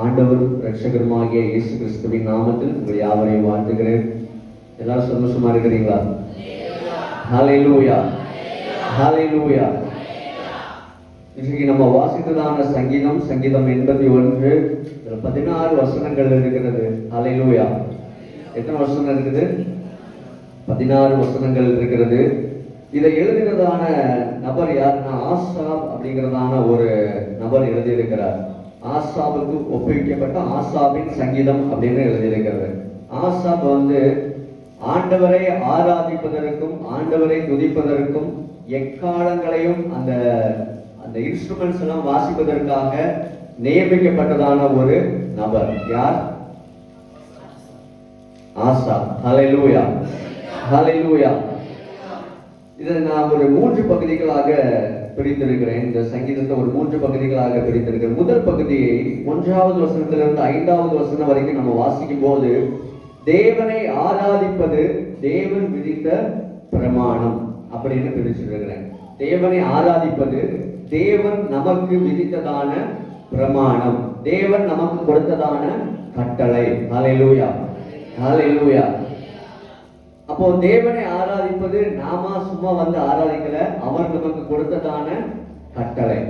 ஆண்டவரும் ரட்சகருமாகிய இயேசு கிறிஸ்துவின் நாமத்தில் உங்கள் யாவரையும் வாழ்த்துகிறேன். எல்லாரும் சந்தோஷமா இருக்கிறீங்களா? நாலைலூயா ஹாலை லூயா இன்றைக்கு நம்ம வாசித்ததான சங்கீதம் சங்கீதம் எண்பத்தி ஒன்று. பதினாறு வசனங்கள் இருக்கிறது. ஹalleluya எத்தனை வசனம் இருக்குது? பதினாறு வசனங்கள் இருக்கிறது. இதை எழுதினதான நபர் யாருன்னா? ஆசாப் அப்படிங்கிறதான ஒரு நபர் எழுதியிருக்கிறார். ஆசாபுக்கு ஒப்புவிக்கப்பட்ட ஆசாபின் சங்கீதம் அப்படின்னு எழுதியிருக்கிறது. ஆசாப் வந்து ஆண்டவரை ஆராதிப்பதற்கும் ஆண்டவரை துதிப்பதற்கும் எக்காலங்களையும் அந்த அந்த இன்ஸ்ட்ருமெண்ட்ஸ் எல்லாம் வாசிப்பதற்காக நியமிக்கப்பட்டதான ஒரு நபர். யார்? ஆசா. ஹலெலூயா ஹலெலூயா இதை நான் ஒரு மூன்று பகுதிகளாக பிரித்திருக்கிறேன். இந்த சங்கீதத்தை ஒரு மூன்று பகுதிகளாக பிரித்திருக்கிறேன். முதல் பகுதியை ஒன்றாவது வசனத்திலிருந்து ஐந்தாவது வசனம் வரைக்கும் நம்ம வாசிக்கும் போது தேவனை ஆராதிப்பது தேவன் விதித்த பிரமாணம் அப்படின்னு பிரிச்சிருக்கிறேன். தேவனை ஆராதிப்பது தேவன் நமக்கு விதித்ததான பிரமாணம். தேவன் நமக்கு கொடுத்ததான கட்டளை. ஹalleluya ஹalleluya அப்போ தேவனை ஆராதிப்பது நாம சும்மா வந்து ஆராதிக்கல அவர் நமக்கு கொடுத்ததான கட்டளை.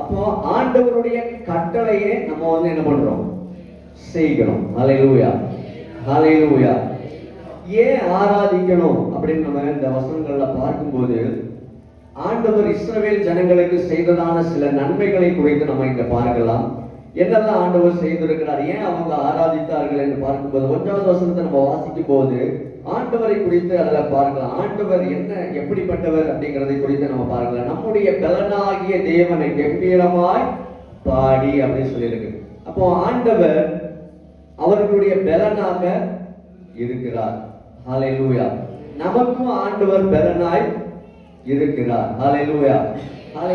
அப்போ ஆண்டவருடைய கட்டளையே நம்ம வந்து என்ன பண்றோம்? செய்கிறோம். ஹalleluya ஹalleluya ஏன் ஆராதிக்கணும் அப்படின்னு நம்ம இந்த வசனங்கள்ல பார்க்கும்போது ஆண்டவர் இஸ்ரவேல் ஜனங்களுக்கு செய்ததான சில நன்மைகளை குறித்து நம்ம இங்க பார்க்கலாம். என்னெல்லாம் ஆண்டவர் செய்திருக்கிறார்? ஏன் அவங்க ஆராதித்தார்கள் என்று பார்க்கும்போது ஒன்றாவது வசனத்தை நம்ம வாசிக்கும் போது ஆண்டவரை குறித்து அதில் பார்க்கலாம் ஆண்டவர் என்ன எப்படிப்பட்டவர் அப்படிங்கிறதை குறித்து நம்ம பார்க்கலாம் நம்முடைய பலனாகிய தேவனை கம்பீரமாய் பாடி அப்படின்னு சொல்லியிருக்கு. அப்போ ஆண்டவர் அவர்களுடைய பலனாக இருக்கிறார். ஹalleluya நமக்கும் ஆண்டவர் பலனாய் இருக்கிறார். ஹalleluya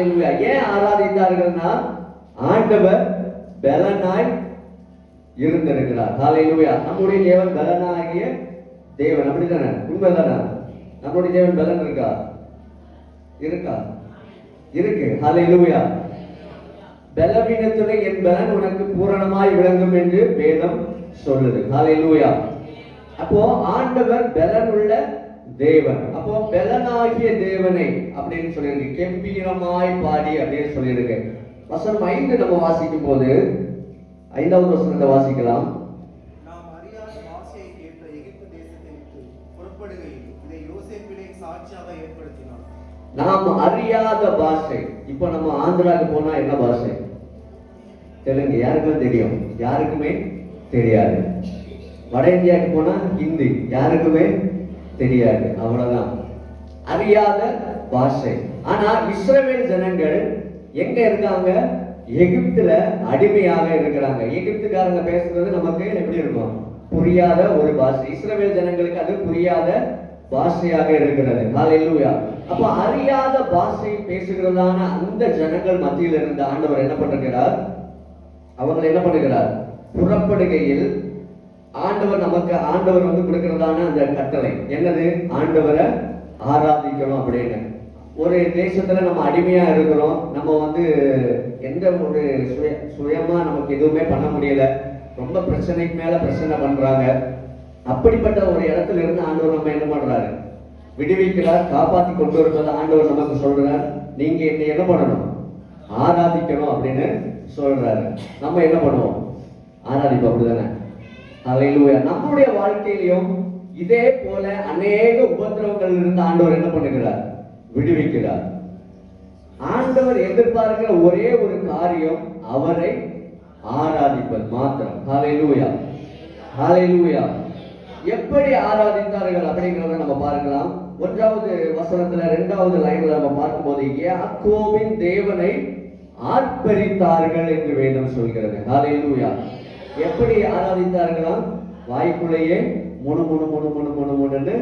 லூயா ஏன் ஆராதித்தார்கள்னா ஆண்டவர் பலனாய் இருந்திருக்கிறார். ஹalleluya நம்முடைய தேவன் பலனாகிய தேவன் அப்படிதானே? உண்மைதானே? நம்முடைய தேவன் பலன் இருக்கா? இருக்கா? இருக்கு. ஹalleluya. பலவீனத்துல என் பலன் உனக்கு பூரணமாய் விளங்கும் என்று வேதம் சொல்லுது. ஹalleluya. அப்போ ஆண்டவர் பலன் உள்ள தேவன். அப்போ பலனாகிய தேவனை அப்படின்னு சொல்லியிருக்கு. கெம்பீரமாய் பாடி அப்படின்னு சொல்லியிருக்கு. வசனம் ஐந்து நம்ம வாசிக்கும் போது ஐந்தாவது வசனத்தை வாசிக்கலாம். நாம் அறியாத பாஷை. இப்போ நம்ம ஆந்திராவுக்கு போனால் என்ன பாஷை? தெலுங்கு. யாருக்குமே தெரியும். யாருக்குமே தெரியாது. வட இந்தியாவுக்கு போனால் ஹிந்தி. யாருக்குமே தெரியாது. அவ்வளோதான் அறியாத பாஷை. ஆனால் இஸ்ரேல் ஜனங்கள் எங்க இருக்காங்க? எகிப்துல அடிமையாக இருக்கிறாங்க. எகிப்துக்காரங்க பேசுறது நமக்கு எப்படி இருக்கும்? புரியாத ஒரு பாஷை. இஸ்ரேல் ஜனங்களுக்கு அது புரியாத பாஷையாக இருக்கிறது. ஹalleluya அப்ப அறியாத பாஷை பேசுகிறதான அந்த ஜனங்கள் மத்தியில் இருந்த ஆண்டவர் என்ன பண்ணுகிறார் அவங்களை என்ன பண்ணுகிறார் புறப்படுகையில் ஆண்டவர் நமக்கு ஆண்டவர் வந்து கொடுக்கிறதான அந்த கட்டளை. என்னது? ஆண்டவரை ஆராதிக்கணும் அப்படின்னு. ஒரு தேசத்துல நம்ம அடிமையா இருக்கிறோம். நம்ம வந்து எந்த ஒரு சுய சுயமா நமக்கு எதுவுமே பண்ண முடியல. ரொம்ப பிரச்சனைக்கு மேல பிரச்சனை பண்றாங்க. அப்படிப்பட்ட ஒரு இடத்துல இருந்து ஆண்டவர் நம்ம என்ன பண்றாரு? விடுவிக்கிறார் காப்பாத்தி கொண்டு வருவதை ஆண்டவர் நமக்கு சொல்றார். நீங்க என்ன என்ன பண்ணணும்? ஆராதிக்கணும் அப்படின்னு சொல்றாரு. நம்ம என்ன பண்ணுவோம்? ஆராதிப்போம் அப்படிதானே? ஹalleluya நம்முடைய வாழ்க்கையிலையும் இதே போல அநேக உபதிரவங்கள் இருந்து ஆண்டவர் என்ன பண்ணுகிறார்? விடுவிக்கிறார். ஆண்டவர் எதிர்பார்க்கிற ஒரே ஒரு காரியம் அவரை ஆராதிப்பது மாத்திரம். ஹாலையிலூயா ஹாலையிலூயா எப்படி ஆராதித்தார்கள் அப்படிங்கிறத நம்ம பார்க்கலாம். ஒன்றாவது வசனத்துல இரண்டாவது லைன்ல நம்ம பார்க்கும்போது யாக்கோவின் தேவனை ஆர்ப்பரித்தார்கள் என்று வேதம் சொல்கிறது. ஹalleluya எப்படி ஆராதித்தார்களாம் வாய்க்குள்ளேயே முணு முணு முணு முணு முணு முணுன்னு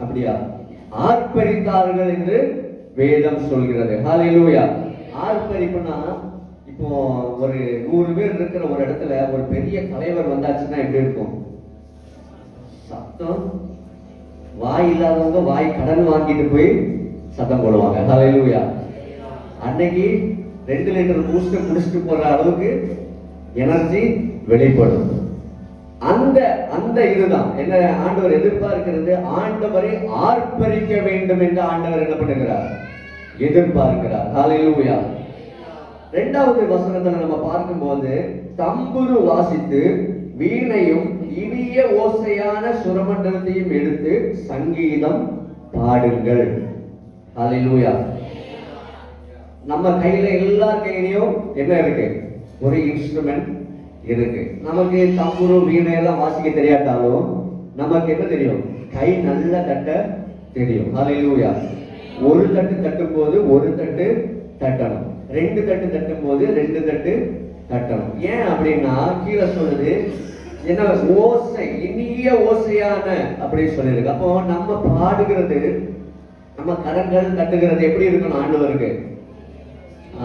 அப்படியா? ஆர்ப்பரித்தார்கள் என்று வேதம் சொல்கிறது. ஹalleluya ஆர்ப்பரிப்புனா இப்போ ஒரு நூறு பேர் இருக்கிற ஒரு இடத்துல ஒரு பெரிய தலைவர் வந்தாச்சுன்னா எப்படி இருக்கும்? சத்தம். வாய் இல்லாதவங்க வாய் கடன் வாங்கிட்டு போய் சத்தம் போடுவாங்க. ஹalleluya அன்னைக்கு ரெண்டு லிட்டர் பூஸ்ட் முடிச்சுட்டு போற அளவுக்கு எனர்ஜி வெளிப்படும். அந்த அந்த இதுதான். என்ன ஆண்டவர் எதிர்பார்க்கிறது? ஆண்டவரை ஆர்ப்பரிக்க வேண்டும் என்று ஆண்டவர் என்ன பண்ணுகிறார்? எதிர்பார்க்கிறார். ஹalleluya ரெண்டாவது வசனத்தை நம்ம பார்க்கும்போது தம்புரு வாசித்து வீணையும் இனிய ஓசையான சுரமண்டலத்தையும் எடுத்து சங்கீதம் பாடுங்கள். ஹalleluya நம்ம கையில எல்லார் கையிலையும் என்ன இருக்கு? ஒரு இன்ஸ்ட்ருமெண்ட் இருக்கு. நமக்கு தம்புரு வீணை எல்லாம் வாசிக்க தெரியாட்டாலும் நமக்கு என்ன தெரியும்? கை நல்லா தட்ட தெரியும். ஹalleluya ஒரு தட்டு தட்டும் போது ஒரு தட்டு தட்டணும். ரெண்டு தட்டு தட்டும் போது ரெண்டு தட்டு தட்டணும் ஏன் அப்படின்னா கீழே சொல்லுது என்ன ஓசை இனிய ஓசையான அப்படின்னு சொல்லியிருக்கு. அப்போ நம்ம பாடுகிறது நம்ம கரங்கள் தட்டுகிறது எப்படி இருக்கணும் ஆண்டவருக்கு?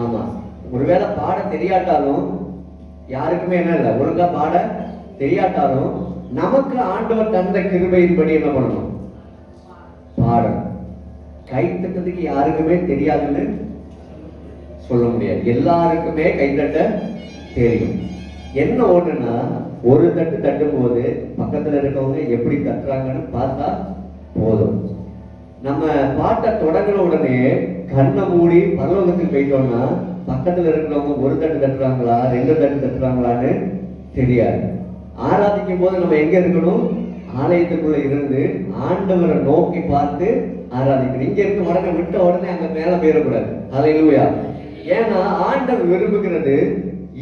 ஆமா. ஒருவேளை பாட தெரியாட்டாலும் யாருக்குமே என்ன இல்லை ஒழுங்கா பாட தெரியாட்டாலும் நமக்கு ஆண்டவர் தந்த கிருபையின்படி என்ன பண்ணணும்? பாடணும். கை தட்டுறதுக்கு யாருக்குமே தெரியாதுன்னு சொல்ல முடியாது. எல்லாருக்குமே கைத்தட்ட தெரியும். என்ன ஒண்ணுன்னா ஒரு தட்டு தட்டும் போது பக்கத்தில் இருக்கவங்க எப்படி தட்டுறாங்கன்னு பார்த்தா போதும். நம்ம பாட்டை தொடங்கின உடனே கண்ணை மூடி பரலோகத்துக்கு போயிட்டோம்னா பக்கத்தில் இருக்கிறவங்க ஒரு தட்டு தட்டுறாங்களா ரெண்டு தட்டு தட்டுறாங்களான்னு தெரியாது. ஆராதிக்கும் போது நம்ம எங்க இருக்கணும்? ஆலயத்துக்குள்ள இருந்து ஆண்டவரை நோக்கி பார்த்து ஆராதிக்கணும். இங்க இருக்க உடனே விட்ட உடனே அங்க மேல போயிடக்கூடாது. அதை இல்லையா ஏன்னா ஆண்டவர் விரும்புகிறது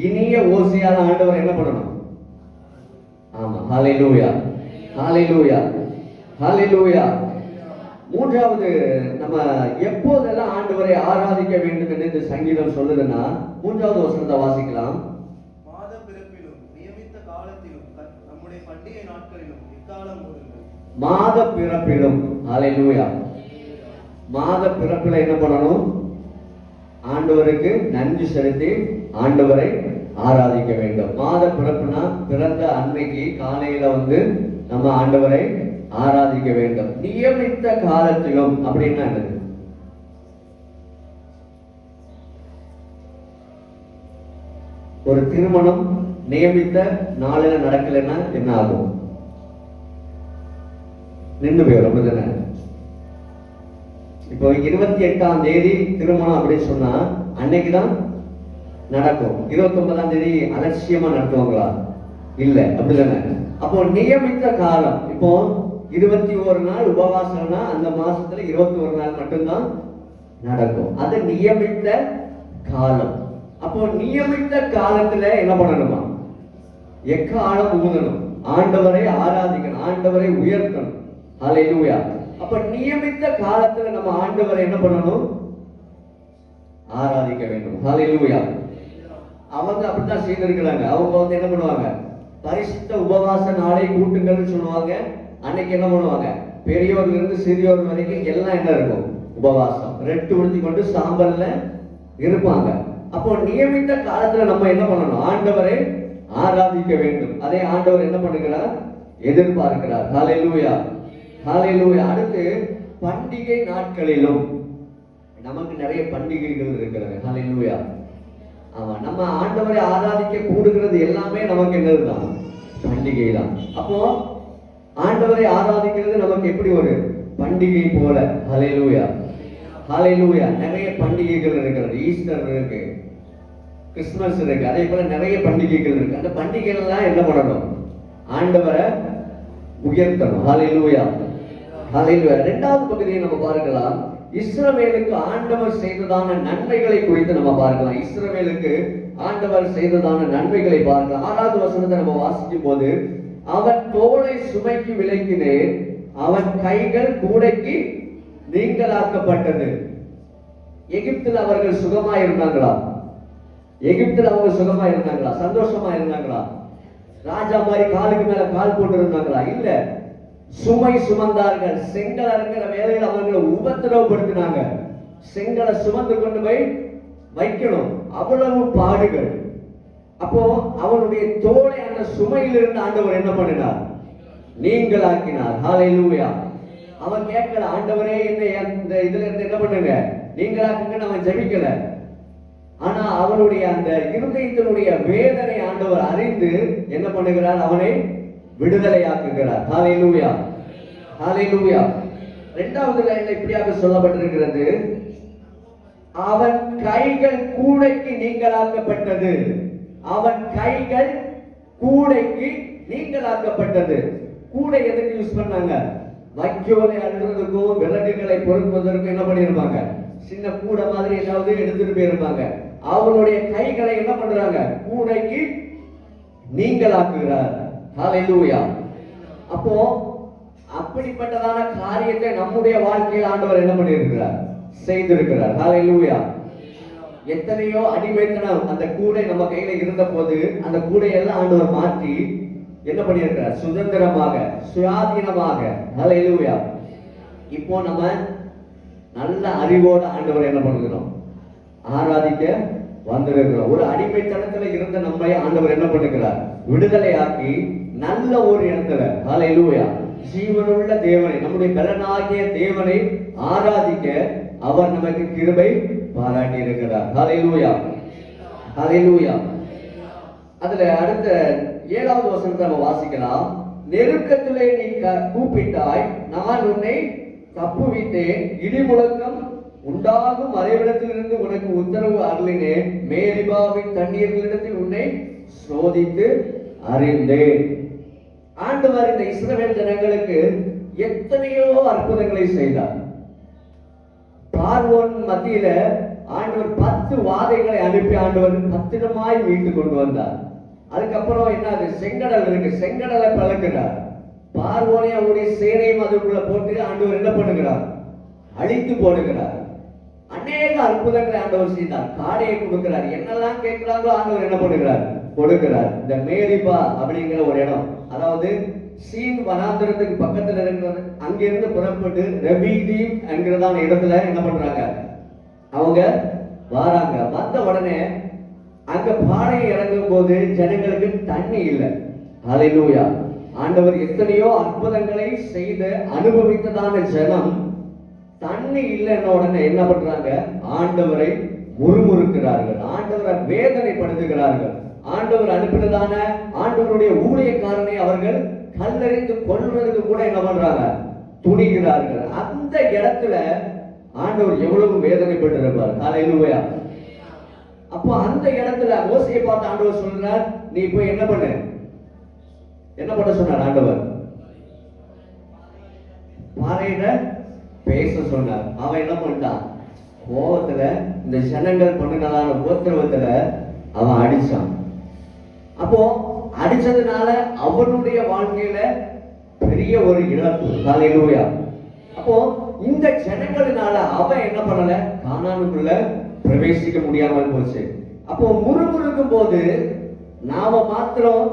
இனிய ஓசையால ஆண்டவர் என்ன பண்ணணும்? ஆமா ஹalleluya ஹalleluya ஹalleluya மூன்றாவது நம்ம எப்போதெல்லாம் ஆண்டவரை ஆராதிக்க வேண்டும் என்று இந்த சங்கீதம் சொல்லுதுன்னா மூன்றாவது வசனத்தை வாசிக்கலாம். மாத பிறப்பிலும் மாத பிறப்பில என்ன பண்ணணும்? ஆண்டவருக்கு நன்றி செலுத்தி ஆண்டவரை ஆராதிக்க வேண்டும். மாத பிறப்புனா பிறந்த அன்னைக்கு காலையில வந்து நம்ம ஆண்டவரை ஆராதிக்க வேண்டும். நியமித்த காலத்திலும் அப்படின்னா என்னது? ஒரு திருமணம் நியமித்த நாளில நடக்கலைன்னா என்ன ஆகும்? நின்று போயிடும் அப்படிதானே? இப்போ இருபத்தி எட்டாம் தேதி திருமணம் அப்படின்னு சொன்னா அன்னைக்கு தான் நடக்கும். இருபத்தி ஒன்பதாம் தேதி அலட்சியமா நடத்துவாங்களா? இல்ல அப்படிதானே? அப்போ நியமித்த காலம் இப்போ இருபத்தி ஒரு நாள் உபவாசம்னா அந்த மாசத்துல இருபத்தி ஒரு நாள் மட்டும்தான் நடக்கும். அது நியமித்த காலம். அப்போ நியமித்த காலத்துல என்ன பண்ணணுமா? எக்காலம் ஊதணும். ஆண்டவரை ஆராதிக்கணும் ஆண்டவரை உயர்த்தணும். ஹalleluya அப்ப நியமித்த காலத்துல நம்ம ஆண்டவரை என்ன பண்ணணும்? ஆராதிக்க வேண்டும். ஹalleluya அவங்க அப்படிதான் செய்திருக்கிறாங்க. அவங்க வந்து என்ன பண்ணுவாங்க? பரிசுத்த உபவாச நாளை கூட்டுங்கள்னு சொல்லுவாங்க. அன்னைக்கு என்ன பண்ணுவாங்க? பெரியவர்ல இருந்து சிறியோர் வரைக்கும் எல்லாம் என்ன இருக்கும்? உபவாசம். ரெட்டு உடுத்தி கொண்டு சாம்பல்ல இருப்பாங்க. அப்போ நியமித்த காலத்துல நம்ம என்ன பண்ணணும்? ஆண்டவரை ஆராதிக்க வேண்டும். அதே ஆண்டவர் என்ன பண்ணுகிறார்? எதிர்பார்க்கிறார். ஹalleluya ஹalleluya. அடுத்து பண்டிகை நாட்களிலும் நமக்கு நிறைய பண்டிகைகள் இருக்கிறது. ஹalleluya. ஆமா நம்ம ஆண்டவரை ஆராதிக்க கூடுகிறது எல்லாமே நமக்கு என்னதுதான்? பண்டிகை தான் அப்போ ஆண்டவரை ஆராதிக்கிறது நமக்கு எப்படி ஒரு பண்டிகை போல? ஹalleluya. ஹalleluya. நிறைய பண்டிகைகள் இருக்கிறது. ஈஸ்டர் இருக்கு. கிறிஸ்மஸ் இருக்கு. அதே போல நிறைய பண்டிகைகள் இருக்கு. அந்த பண்டிகைகள்லாம் என்ன பண்ணணும்? ஆண்டவரை உயர்த்தணும். ஹalleluya ரெண்டாவது பகுதியை நம்ம பார்க்கலாம். இஸ்ரவேலுக்கு ஆண்டவர் செய்ததான நன்மைகளை குறித்து நம்ம பார்க்கலாம். இஸ்ரவேலுக்கு ஆண்டவர் செய்ததான நன்மைகளை பார்க்கலாம். ஆறாவது வசனத்தை நம்ம வாசிக்கும் போது அவன் தோளை சுமைக்கு விலக்கினேன் அவன் கைகள் கூடைக்கு நீங்களாக்கப்பட்டது எகிப்தில் அவர்கள் சுகமா இருந்தாங்களா? எகிப்தில் அவங்க சுகமா இருந்தாங்களா? சந்தோஷமா இருந்தாங்களா? ராஜா மாதிரி காலுக்கு மேல கால் போட்டு இருந்தாங்களா இல்லை. சுமை சுமந்தார்கள். செங்கல் இருக்கிற வேலையில் அவர்களை உபத்திரவப்படுத்தினாங்க. செங்கலை சுமந்து கொண்டு போய் வைக்கணும். அவ்வளவு பாடுகள். அப்போ அவனுடைய தோலை அந்த சுமையிலிருந்து ஆண்டவர் என்ன பண்ணினார்? நீங்களாக்கினார். ஹalleluya அவன் கேட்கல ஆண்டவரே என்ன அந்த இதுல இருந்து என்ன பண்ணுங்க? நீங்களாக்குங்கன்னு அவன் ஜபிக்கல. ஆனா அவனுடைய அந்த இருதயத்தினுடைய வேதனை ஆண்டவர் அறிந்து என்ன பண்ணுகிறார்? அவனை விடுதலையாக்குகிறார் ஹalleluya ஹalleluya இரண்டாவது லைன்ல இப்படியாக சொல்லப்பட்டிருக்கிறது. அவன் கைகள் கூடைக்கு நீங்களாக்கப்பட்டது. அவன் கைகள் கூடைக்கு நீங்களாக்கப்பட்டது. கூடை எதுக்கு யூஸ் பண்ணாங்க? வைக்கோலை அழுறதுக்கும் விளக்குகளை பொறுப்பதற்கும் என்ன பண்ணியிருப்பாங்க சின்ன கூடை மாதிரி ஏதாவது எடுத்துட்டு போயிருப்பாங்க. அவனுடைய கைகளை என்ன பண்றாங்க? கூடைக்கு நீங்களாக்குகிறார். ஹalleluya அப்போ அப்படிப்பட்டதான காரியத்தை நம்முடைய வாழ்க்கையில் ஆண்டவர் என்ன பண்ணியிருக்கிறார்? செய்திருக்கிறார். ஹalleluya எத்தனையோ அடிமைத்தனம் அந்த கூடை நம்ம கையில இருந்த போது அந்த கூடையெல்லாம் ஆண்டவர் மாற்றி என்ன பண்ணியிருக்கிறார்? சுதந்திரமாக சுயாதீனமாக. ஹalleluya இப்போ நம்ம நல்ல அறிவோட ஆண்டவர் என்ன பண்ணுகிறோம்? ஆராதிக்க வந்திருக்கிறோம். ஒரு அடிமைத்தனத்துல இருந்த நம்மை ஆண்டவர் என்ன பண்ணுகிறார்? விடுதலையாக்கி நல்ல ஒரு இடத்துல. ஹalleluya. ஜீவனுள்ள தேவனை நம்முடைய பலனாகிய தேவனை ஆராதிக்க அவர் நமக்கு கிருபை பாராட்டி இருக்கிறார் ஹalleluya. ஹalleluya. அதுல அடுத்த ஏழாவது வசனத்தை நம்ம வாசிக்கலாம். நெருக்கத்திலே நீ கூப்பிட்டாய் நான் உன்னை தப்புவித்தேன் இடி முழக்கம் உண்டாகும் மறைவிடத்திலிருந்து உனக்கு உத்தரவு அருளினேன். மேரிபாவின் தண்ணீர்களிடத்தில் உன்னை சோதித்து அறிந்தேன். ஆண்டவர் இந்த இஸ்ரவேல் ஜனங்களுக்கு எத்தனையோ அற்புதங்களை செய்தார். பார்வோன் மத்தியில ஆண்டவர் பத்து வாதைகளை அனுப்பி ஆண்டவர் பத்திரமாய் மீட்டு கொண்டு வந்தார். அதுக்கப்புறம் என்ன அது செங்கடல் இருக்கு. செங்கடலை பழக்கிறார். பார்வோனை அவருடைய சேனையும் அதற்குள்ள போட்டு ஆண்டவர் என்ன பண்ணுகிறார்? அழித்து போடுகிறார். அநேக அற்புதங்களை ஆண்டவர் செய்தார். காடையை கொடுக்கிறார். என்னெல்லாம் கேட்கிறாங்களோ ஆண்டவர் என்ன பண்ணுகிறார்? கொடுக்கிறார். இந்த மேரிபா அப்படிங்கிற ஒரு இடம். அதாவது சீன் வனாந்திரத்துக்கு பக்கத்தில் இருக்கிறது அங்கிருந்து புறப்பட்டு ரபீதீம் என்கிறதான இடத்துல என்ன பண்றாங்க? அவங்க வாராங்க. வந்த உடனே அங்க பாடையை இறங்கும் போது ஜனங்களுக்கு தண்ணி இல்லை. அதை நோயா ஆண்டவர் எத்தனையோ அற்புதங்களை செய்து அனுபவித்ததான ஜனம் தண்ணி இல்லைன்ன உடனே என்ன பண்றாங்க? ஆண்டவரை முறுமுறுக்கிறார்கள். ஆண்டவரை வேதனைப்படுத்துகிறார்கள். ஆண்டவர் அனுப்பினதான ஆண்டவருடைய ஊழியக்காரனை அவர்கள் கல்லறிந்து கொள்வதற்கு கூட என்ன பண்றாங்க? துணிகிறார்கள். அந்த இடத்துல ஆண்டவர் எவ்வளவு வேதனைப்பட்டிருப்பார். ஹalleluya. அப்போ அந்த இடத்துல ஓசையை பார்த்து ஆண்டவர் சொல்றார் நீ போய் என்ன பண்ணு? என்ன பண்ண சொன்னார் ஆண்டவர்? பாறையிட பேச சொன்னார். அவன் என்ன பண்ணிட்டான்? கோவத்துல இந்த ஜனங்கள் பண்ணுங்களான உபத்திரவத்துல அவன் அடிச்சான். அப்போ அடிச்சதுனால அவனுடைய வாழ்க்கையில பெரிய ஒரு இழப்பு. ஹalleluya அப்போ இந்த ஜனங்களினால அவன் என்ன பண்ணல? காணானுக்குள்ள பிரவேசிக்க முடியாமல் போச்சு. அப்போ முறுமுறுக்கும் போது நாம மாத்திரம்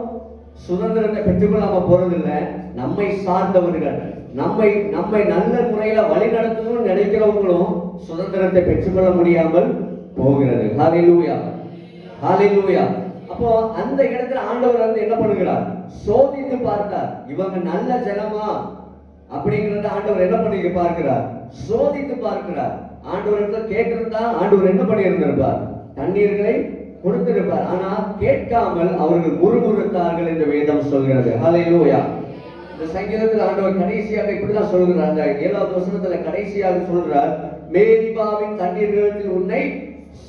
சுதந்திரத்தை பெற்றுக்கொள்ளாம போறதில்லை. நம்மை சார்ந்தவர்கள் நம்மை நம்மை நல்ல முறையில வழி நடத்தணும்னு நினைக்கிறவங்களும் சுதந்திரத்தை பெற்றுக்கொள்ள முடியாமல் போகிறது. ஹalleluya ஹalleluya அப்போ அந்த இடத்துல ஆண்டவர் வந்து என்ன பண்ணுகிறார்? சோதித்து பார்த்தார். இவங்க நல்ல ஜனமா? அப்படிங்கறத ஆண்டவர் என்ன பண்ணி பார்க்கிறார்? சோதித்து பார்க்கிறார். ஆண்டவர் கேட்டிருந்தா ஆண்டவர் என்ன பண்ணியிருந்திருப்பார்? தண்ணீர்களை கொடுத்திருப்பார். ஆனா கேட்காமல் அவர்கள் முறுமுறுத்தார்கள் என்று வேதம் சொல்கிறது. ஹalleluya இந்த சங்கீதத்தில் ஆண்டவர் கடைசியாக இப்படிதான் சொல்கிறார். அந்த ஏழாவது வசனத்துல கடைசியாக சொல்றார் மேரிபாவின் தண்ணீர்களில் உன்னை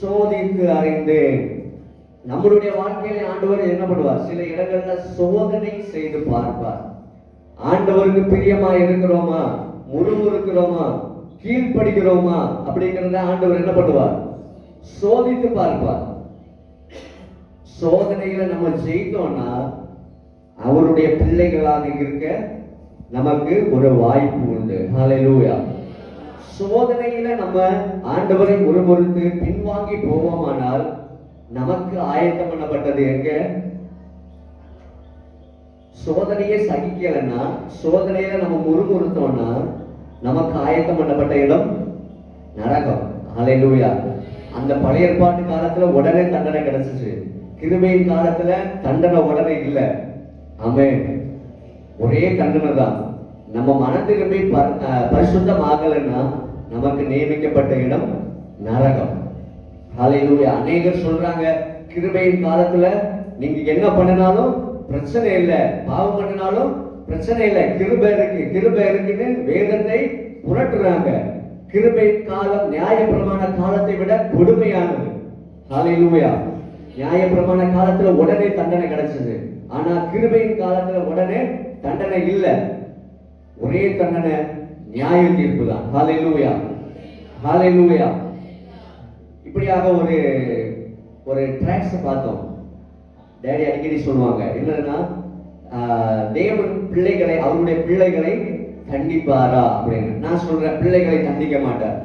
சோதித்து அறிந்தேன். நம்மளுடைய வாழ்க்கையில ஆண்டவர் என்ன பண்ணுவார்? சில இடங்கள்ல சோதனை செய்து பார்ப்பார். ஆண்டவருக்கு பிரியமா இருக்கிறோமா? முறுமுறுக்கிறோமா கீழ்ப்படுகிறோமா? அப்படிங்கறத ஆண்டவர் என்ன பண்ணுவார்? சோதித்து பார்ப்பார். சோதனையில நம்ம ஜெயித்தோம்னா அவருடைய பிள்ளைகளாக இருக்க நமக்கு ஒரு வாய்ப்பு உண்டு. ஹalleluya சோதனையில நம்ம ஆண்டவரை முறுமுறுத்து பின்வாங்கி போவோமானால் நமக்கு ஆயத்தம் பண்ணப்பட்டது எங்க? சோதனையை சகிக்கலைன்னா சோதனையில நம்ம முறுமுறுத்தோம்னா நமக்கு ஆயத்தம் பண்ணப்பட்ட இடம் நரகம். அலையிலூயா அந்த பழைய ஏற்பாட்டு காலத்துல உடனே தண்டனை கிடைச்சிச்சு. கிருமையின் காலத்துல தண்டனை உடனே இல்லை. ஆமென். ஒரே தண்டனை தான். நம்ம மன திரும்பி பரிசுத்தம் ஆகலைன்னா நமக்கு நியமிக்கப்பட்ட இடம் நரகம். ஹalleluya. அநேகர் சொல்றாங்க கிருபையின் காலத்துல நீங்க என்ன பண்ணினாலும் பிரச்சனை இல்லை. பாவம் பண்ணினாலும் பிரச்சனை இல்லை. கிருபை இருக்கு கிருபை இருக்குன்னு வேதத்தை புரட்டுறாங்க. கிருபை காலம் நியாயப்பிரமாண காலத்தை விட கொடுமையானது. ஹalleluya. நியாயப்பிரமாண காலத்துல உடனே தண்டனை கிடைச்சது. ஆனா கிருபையின் காலத்துல உடனே தண்டனை இல்லை. ஒரே தண்டனை நியாய தீர்ப்பு தான் ஹாலை லூவாயா இப்படியாக ஒரு ஒரு ட்ராக்ஸை பார்த்தோம். டேடி அடிக்கடி சொல்லுவாங்க என்னன்னா தேவன் பிள்ளைகளை அவருடைய பிள்ளைகளை தண்டிப்பாரா? அப்படின்னு. நான் சொல்றேன் பிள்ளைகளை தண்டிக்க மாட்டார்.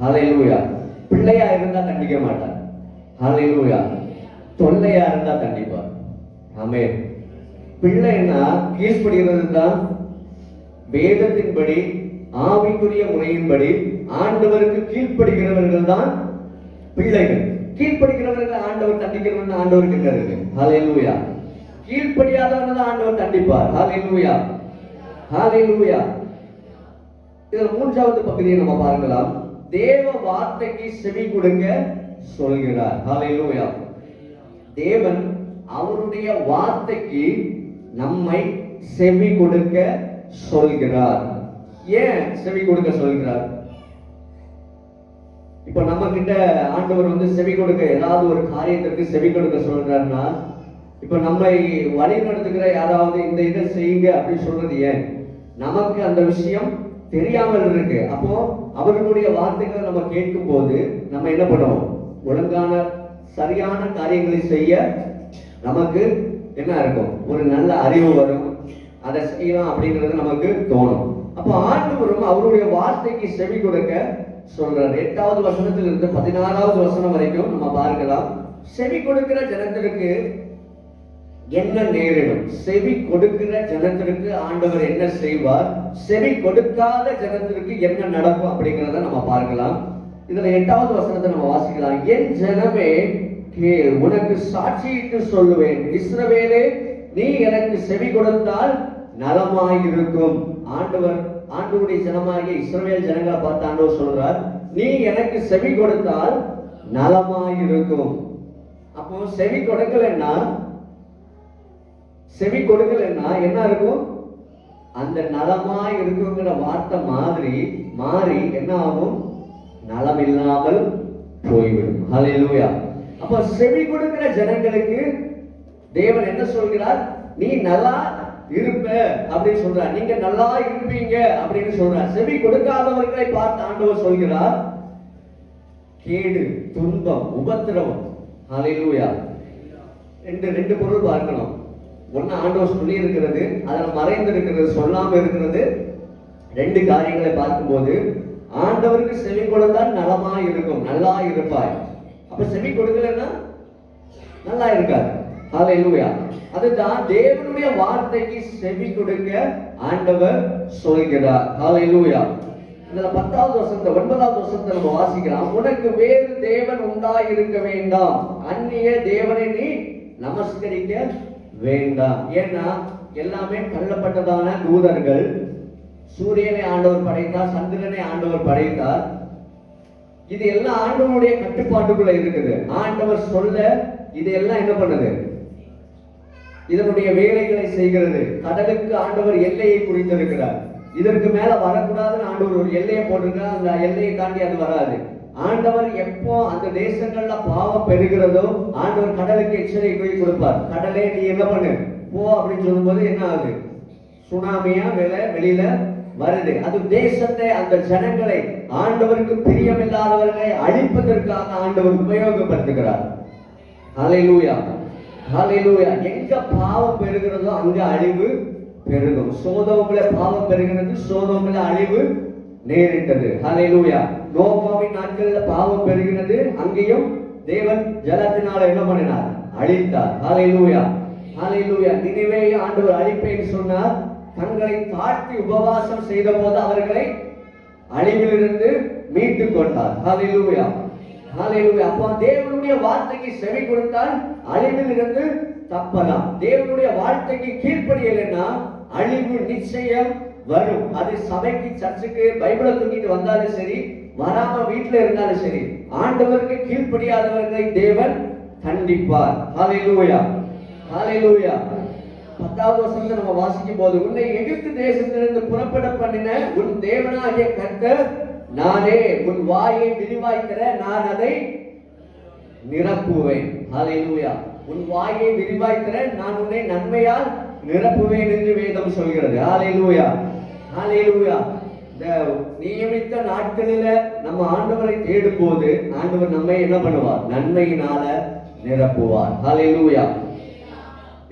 ஹalleluya பிள்ளையா இருந்தா தண்டிக்க மாட்டார். ஹalleluya தொல்லையா இருந்தா தண்டிப்பார். ஆமே பிள்ளைன்னா கீழ்படுகிறது தான் வேதத்தின்படி ஆவிக்குரிய முறையின்படி ஆண்டவருக்கு கீழ்ப்படுகிறவர்கள் தான் பிள்ளைகள். கீழ்ப்படுகிறவர்கள் ஆண்டவர் தண்டிக்கிறவன் ஆண்டவருக்கு என்ன இருக்கு லூயா கீழ்ப்படியாதவன் தான் ஆண்டவர் தண்டிப்பார். ஹalleluya லூயா இதுல மூன்றாவது பகுதியை நம்ம பார்க்கலாம். தேவ வார்த்தைக்கு செவி கொடுங்க சொல்கிறார். ஹalleluya தேவன் அவருடைய வார்த்தைக்கு நம்மை செவி கொடுக்க சொல்கிறார். ஏன் செவி கொடுக்க சொல்கிறார்? இப்ப நம்ம கிட்ட ஆண்டவர் வந்து செவி கொடுக்க ஏதாவது ஒரு காரியத்திற்கு செவி கொடுக்க சொல்றாருன்னா இப்ப நம்மை வழி நடத்துகிற யாராவது இந்த இதை செய்யுங்க அப்படின்னு சொல்றது ஏன்? நமக்கு அந்த விஷயம் தெரியாமல் இருக்கு. அப்போ அவர்களுடைய வார்த்தைகளை நம்ம கேட்கும் போது நம்ம என்ன பண்ணுவோம்? ஒழுங்கான சரியான காரியங்களை செய்ய நமக்கு என்ன இருக்கும்? ஒரு நல்ல அறிவு வரும். அதை செய்யலாம் அப்படிங்கிறது நமக்கு தோணும். அப்போ ஆண்டவரும் அவருடைய வார்த்தைக்கு செவி கொடுக்க சொல்றாரு எட்டாவது வசனத்தில் இருந்து பதினாறாவது வசனம் வரைக்கும் நம்ம பார்க்கலாம். செவி கொடுக்கிற ஜனத்திற்கு என்ன நேரிடும்? செவி கொடுக்கிற ஜனத்திற்கு ஆண்டவர் என்ன செய்வார்? செவி கொடுக்காத ஜனத்திற்கு என்ன நடக்கும் அப்படிங்கிறத நம்ம பார்க்கலாம். இதுல எட்டாவது வசனத்தை நம்ம வாசிக்கலாம். என் ஜனமே கேள் உனக்கு சாட்சியிட்டு சொல்லுவேன். இஸ்ரவேலே நீ எனக்கு செவி கொடுத்தால் நலமாயிருக்கும். ஆண்டவர் ஆண்டவருடைய ஜனமாகிய இஸ்ரவேல் ஜனங்களை பார்த்து ஆண்டவர் சொல்றார் நீ எனக்கு செவி கொடுத்தால் நலமாயிருக்கும். அப்போ செவி கொடுக்கலைன்னா செவி கொடுக்கலைன்னா என்ன இருக்கும்? அந்த நலமா இருக்குங்கிற வார்த்தை மாதிரி மாறி என்ன ஆகும்? நலம் இல்லாமல் போய்விடும். ஹalleluya அப்ப செவி கொடுக்கிற ஜனங்களுக்கு தேவன் என்ன சொல்கிறார்? நீ நல்லா இருப்பேன் அப்படின்னு சொல்றார். நீங்க நல்லா இருப்பீங்க அப்படின்னு சொல்றார். செவி கொடுக்காதவர்களை பார்த்து ஆண்டவர் சொல்கிறார். கேடு துன்பம் உபத்திரவம். ஹalleluya ரெண்டு ரெண்டு பொருள் பார்க்கணும். ஒன்னு ஆண்டவர் சொல்லி இருக்கிறது அதில் மறைந்து இருக்கிறது சொல்லாம இருக்கிறது. ரெண்டு காரியங்களை பார்க்கும்போது ஆண்டவருக்கு செவி கொடுத்தால் நலமா இருக்கும் நல்லா இருப்பாய். அப்ப செவி கொடுக்கலன்னா நல்லா இருக்காது. ஹalleluya அதுதான் தேவனுடைய வார்த்தைக்கு செவி கொடுக்க ஆண்டவர் சொல்கிறார். ஹalleluya இதுல பத்தாவது வசந்த ஒன்பதாவது வசனத்தை நம்ம வாசிக்கலாம். உனக்கு வேறு தேவன் உண்டாய் இருக்க வேண்டாம். அந்நிய தேவனை நீ நமஸ்கரிக்க வேண்டாம். ஏன்னா எல்லாமே தள்ளப்பட்டதான தூதர்கள். சூரியனை ஆண்டவர் படைத்தார் சந்திரனை ஆண்டவர் படைத்தார். இது எல்லாம் ஆண்டவனுடைய கட்டுப்பாட்டுக்குள்ள இருக்குது. ஆண்டவர் சொல்ல இது எல்லாம் என்ன பண்ணுது? இதனுடைய வேலைகளை செய்கிறது. கடலுக்கு ஆண்டவர் எல்லையை குறித்திருக்கிறார். இதற்கு மேல வரக்கூடாதுன்னு ஆண்டவர் ஒரு எல்லையை போட்டிருக்கிறார். அந்த எல்லையை தாண்டி அது வராது. ஆண்டவர் எப்போ அந்த தேசங்கள்ல பாவம் பெறுகிறதோ ஆண்டவர் கடலுக்கு எச்சரிக்கை கொடுப்பார். கடலே நீ என்ன பண்ணு? போ அப்படின்னு சொல்லும்போது என்ன ஆகுது? சுனாமியா வெளில வெளியில வருது. அது தேசத்தை அந்த ஜனங்களை ஆண்டவருக்கு பிரியமில்லாதவர்களை அழிப்பதற்காக ஆண்டவர் உபயோகப்படுத்துகிறார். ஹalleluya. ஹalleluya எங்க பாவம் பெருகிறதோ அங்க அழிவு பெருகும். சோதோமில பாவம் பெருகிறது சோதோமில அழிவு நேரிட்டது. ஹalleluya நோபாவின் நாட்களில் பாவம் பெருகிறது அங்கேயும் தேவன் ஜலத்தினால என்ன பண்ணினார்? அழித்தார். ஹalleluya ஹalleluya நினைவே ஆண்டவர் அழிப்பேன்னு சொன்னார். தங்களை தாழ்த்தி உபவாசம் செய்த போது அவர்களை அழிவிலிருந்து மீட்டு கொண்டார். ஹalleluya அப்போ தேவனுடைய வார்த்தைக்கு செவி கொடுத்தால் அழிவிலிருந்து தப்பலாம். தேவனுடைய வார்த்தைக்கு கீழ்ப்படியலைன்னா அழிவு நிச்சயம் வரும். அது சபைக்கு சர்ச்சுக்கு பைபிளை தூக்கிட்டு வந்தாலும் சரி வராம வீட்டுல இருந்தாலும் சரி ஆண்டவருக்கு கீழ்ப்படியாதவர்களை தேவன் கண்டிப்பார். ஹalleluya. ஹalleluya. பத்தாவது வசனத்தை நம்ம வாசிக்கும் போது உன்னை எகிப்து தேசத்திலிருந்து புறப்பட பண்ணின உன் தேவனாகிய கர்த்தர் நானே உன் வாயை விரிவாய்க்கிற நான் அதை நிரப்புவேன். ஹalleluya உன் வாயை விரிவாய்க்கிற நான் உன்னை நன்மையால் நிரப்புவேன் என்று வேதம் சொல்கிறது. ஹalleluya ஹalleluya இந்த நியமித்த நாட்களில நம்ம ஆண்டவரை தேடும் போது ஆண்டவர் நம்மை என்ன பண்ணுவார்? நன்மையினால நிரப்புவார். ஹalleluya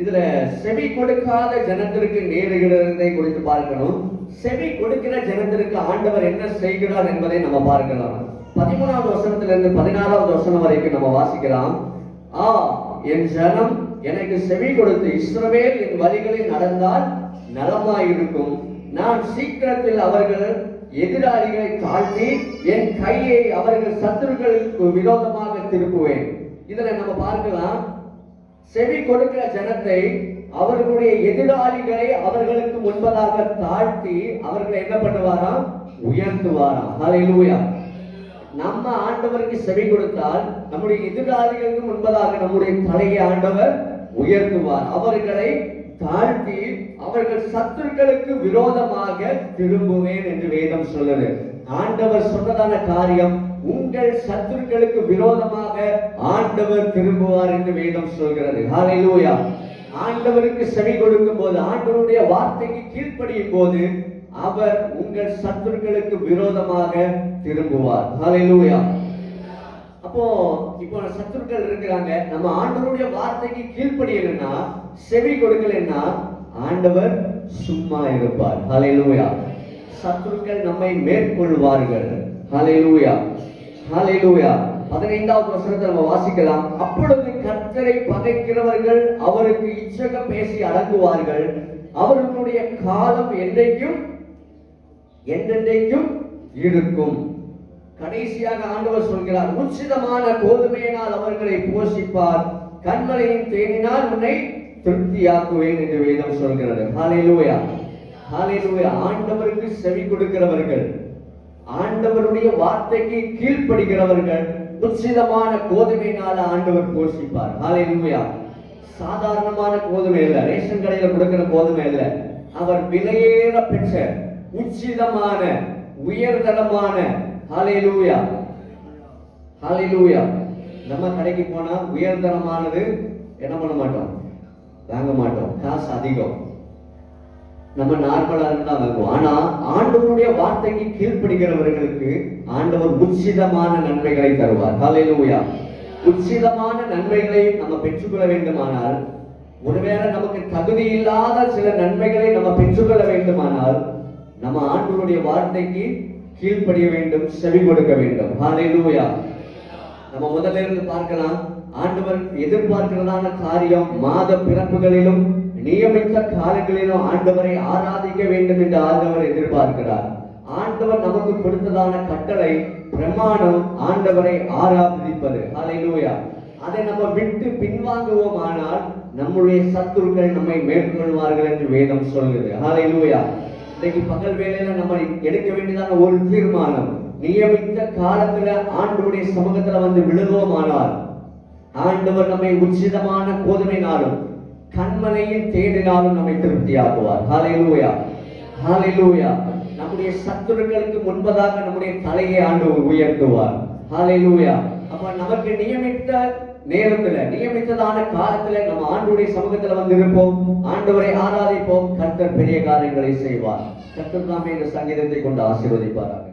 இதுல செவி கொடுக்காத ஜனத்திற்கு நேருகிறதை குறித்து பார்க்கணும். செவி கொடுக்கிற ஜனத்திற்கு ஆண்டவர் என்ன செய்கிறார் என்பதை நம்ம பார்க்கலாம். பதிமூணாவது வசனத்திலிருந்து பதினாறாவது வசனம் வரைக்கும் நம்ம வாசிக்கலாம். ஆ என் ஜனம் எனக்கு செவி கொடுத்து இஸ்ரவேல் என் வழிகளில் நடந்தால் நலமாயிருக்கும் நான் சீக்கிரத்தில் அவர்கள் எதிராளிகளை தாழ்த்தி என் கையை அவர்கள் சத்துருக்களுக்கு விரோதமாக திருப்புவேன். இதுல நம்ம பார்க்கலாம். செவி கொடுக்கிற ஜனத்தை அவர்களுடைய எதிராளிகளை அவர்களுக்கு முன்பதாக தாழ்த்தி அவர்களை என்ன பண்ணுவாராம்? உயர்த்துவாராம். ஹalleluya நம்ம ஆண்டவருக்கு செவி கொடுத்தால் நம்முடைய எதிராளிகளுக்கு முன்பதாக நம்முடைய தலையை ஆண்டவர் உயர்த்துவார். அவர்களை தாழ்த்தி அவர்கள் சத்துருக்களுக்கு விரோதமாக திரும்புவேன் என்று வேதம் சொல்லுது. ஆண்டவர் சொன்னதான காரியம் உங்கள் சத்துருக்களுக்கு விரோதமாக ஆண்டவர் திரும்புவார் என்று வேதம் சொல்கிறது. ஹalleluya ஆண்டவருக்கு செவி கொடுக்கும் போது ஆண்டவருடைய வார்த்தைக்கு கீழ்ப்படியும் போது அவர் உங்கள் சத்துருக்களுக்கு விரோதமாக திரும்புவார். ஹalleluya அப்போ இப்போ சத்துருக்கள் இருக்கிறாங்க. நம்ம ஆண்டவருடைய வார்த்தைக்கு கீழ்ப்படியலைன்னா செவி கொடுக்கலைன்னா ஆண்டவர் சும்மா இருப்பார். ஹalleluya சத்துருக்கள் நம்மை மேற்கொள்வார்கள். ஹalleluya ஹalleluya பதினைந்தாவது வசனத்தை நம்ம வாசிக்கலாம். அப்பொழுது கர்த்தரை பகைக்கிறவர்கள் அவருக்கு இச்சகம் பேசி அடங்குவார்கள். அவர்களுடைய காலம் என்றைக்கும் என்றென்றைக்கும் இருக்கும். கடைசியாக ஆண்டவர் சொல்கிறார் உச்சிதமான கோதுமையினால் அவர்களை போஷிப்பார். கண்மலையின் தேனினால் உன்னை திருப்தியாக்குவேன் என்று வேதம் சொல்கிறது. ஹalleluya. ஹalleluya. ஆண்டவருக்கு செவி கொடுக்கிறவர்கள் ஆண்டவருடைய வார்த்தைக்கு கீழ்ப்படுகிறவர்கள் உச்சிதமான கோதுமையினால ஆண்டவர் போஷிப்பார். ஹalleluya. சாதாரணமான கோதுமை இல்லை. ரேஷன் கடையில் கொடுக்கிற கோதுமை இல்லை. அவர் விலையேற பெற்ற உச்சிதமான உயர்தரமான ஹalleluya. ஹalleluya. நம்ம கடைக்கு போனா உயர்தரமானது என்ன பண்ண மாட்டோம்? வாங்க மாட்டோம். காசு அதிகம். நம்ம நார்மலா இருந்தா வாங்குவோம். ஆனா ஆண்டவருடைய வார்த்தைக்கு கீழ்ப்படுகிறவர்களுக்கு ஆண்டவர் உச்சிதமான நன்மைகளை தருவார். ஹalleluya உச்சிதமான நன்மைகளை நம்ம பெற்றுக்கொள்ள வேண்டுமானால் ஒருவேளை நமக்கு தகுதி இல்லாத சில நன்மைகளை நம்ம பெற்றுக்கொள்ள வேண்டுமானால் நம்ம ஆண்டவருடைய வார்த்தைக்கு கீழ்ப்படிய வேண்டும் செவி கொடுக்க வேண்டும். ஹalleluya நம்ம முதல்ல இருந்து பார்க்கலாம். ஆண்டவர் எதிர்பார்க்கிறதான காரியம் மாத பிறப்புகளிலும் நியமித்த காலங்களிலும் ஆண்டவரை ஆராதிக்க வேண்டும் என்று ஆண்டவர் எதிர்பார்க்கிறார். ஆண்டவர் நமக்கு கொடுத்ததான கட்டளை பிரமாணம் ஆண்டவரை ஆராதிப்பது. அலையிலூயா அதை நம்ம விட்டு பின்வாங்குவோமானால் நம்முடைய சத்துருக்கள் நம்மை மேற்கொள்வார்கள் என்று வேதம் சொல்லுது. அலையிலூயா இன்னைக்கு பகல் வேலையில நம்ம எடுக்க வேண்டியதான ஒரு தீர்மானம் நியமித்த காலத்துல ஆண்டவருடைய சமூகத்துல வந்து விழுவோமானால் ஆண்டவர் நம்மை உச்சிதமான கோதுமைனாலும் கண்மலையின் தேடினாலும் நம்மை திருப்தியாக்குவார். ஹalleluya. ஹalleluya. நம்முடைய சத்துருக்களுக்கு முன்பதாக நம்முடைய தலையை ஆண்டு உயர்த்துவார். ஹalleluya. அப்ப நமக்கு நியமித்த நேரத்துல நியமித்ததான காலத்துல நம்ம ஆண்டுடைய சமூகத்துல வந்து இருப்போம் ஆண்டவரை ஆராதிப்போம் கர்த்தர் பெரிய காரியங்களை செய்வார். கர்த்தர் தாமே இந்த சங்கீதத்தை கொண்டு ஆசீர்வதிப்பார்கள்